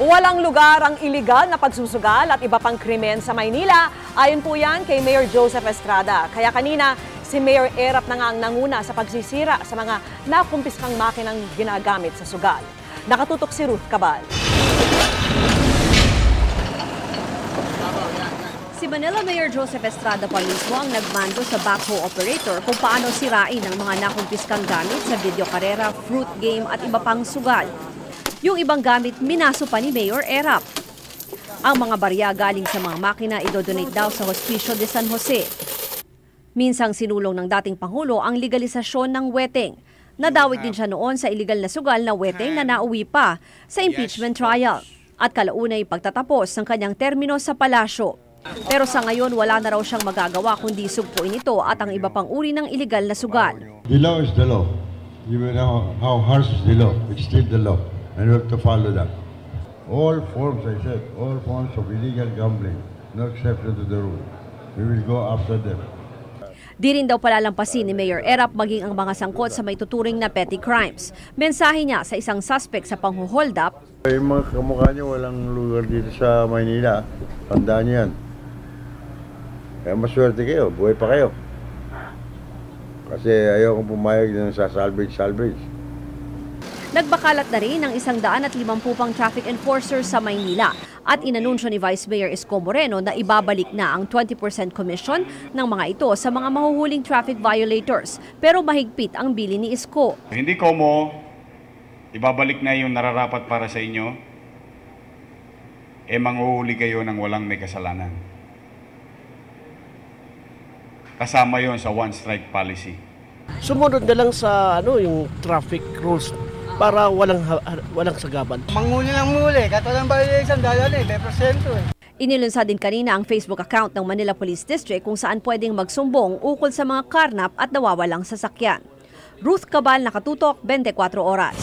Walang lugar ang iligal na pagsusugal at iba pang krimen sa Maynila. Ayon po yan kay Mayor Joseph Estrada. Kaya kanina, si Mayor Erap na nga ang nanguna sa pagsisira sa mga nakumpiskang makinang ginagamit sa sugal. Nakatutok si Ruth Cabal. Si Manila Mayor Joseph Estrada pa mismo ang nagmando sa backhoe operator kung paano sirain ang mga nakumpiskang gamit sa video karera, fruit game at iba pang sugal. Yung ibang gamit minaso pa ni Mayor Erap. Ang mga barya galing sa mga makina idodonate daw sa Hospicio de San Jose. Minsang sinulong ng dating Pangulo ang legalisasyon ng weteng. Nadawit din siya noon sa illegal na sugal na weteng na nauwi pa sa impeachment trial at kalaunay pagtatapos ng kanyang termino sa palasyo. Pero sa ngayon wala na raw siyang magagawa kundi sugpuin ito at ang iba pang uri ng illegal na sugal. The law is the law. You know how harsh is the law. It's still the law. And we have to follow that. All forms, I said, all forms of illegal gambling, no exception to the rule. We will go after them. Di rin daw palalampasin ni Mayor Erap maging ang mga sangkot sa may tuturing na petty crimes. Mensahe niya sa isang suspect sa panghuhold up, Yung mga kamukha niyo, walang lugar dito sa Maynila. Tandaan niyo yan. Kaya maswerte kayo, buhay pa kayo. Kasi ayaw kong pumayag ng sa salvage-salvage. Nagbakalat na rin ng isang daan at limampu pang traffic enforcers sa Maynila at inanunsyo ni Vice Mayor Isko Moreno na ibabalik na ang 20% commission ng mga ito sa mga mahuhuling traffic violators pero mahigpit ang bili ni Isko. Hindi ko mo ibabalik na yung nararapat para sa inyo, eh manghuhuli kayo ng walang may kasalanan. Kasama yon sa one strike policy. sumunod na lang sa ano yung traffic rules para walang walang sagaban. Manguli ng muli, katulad ng violation, dahil ano eh, may prosento eh. Inilunsad din kanina ang Facebook account ng Manila Police District kung saan pwedeng magsumbong ukol sa mga karnap at nawawalang sasakyan. Ruth Cabal, Nakatutok, 24 Oras.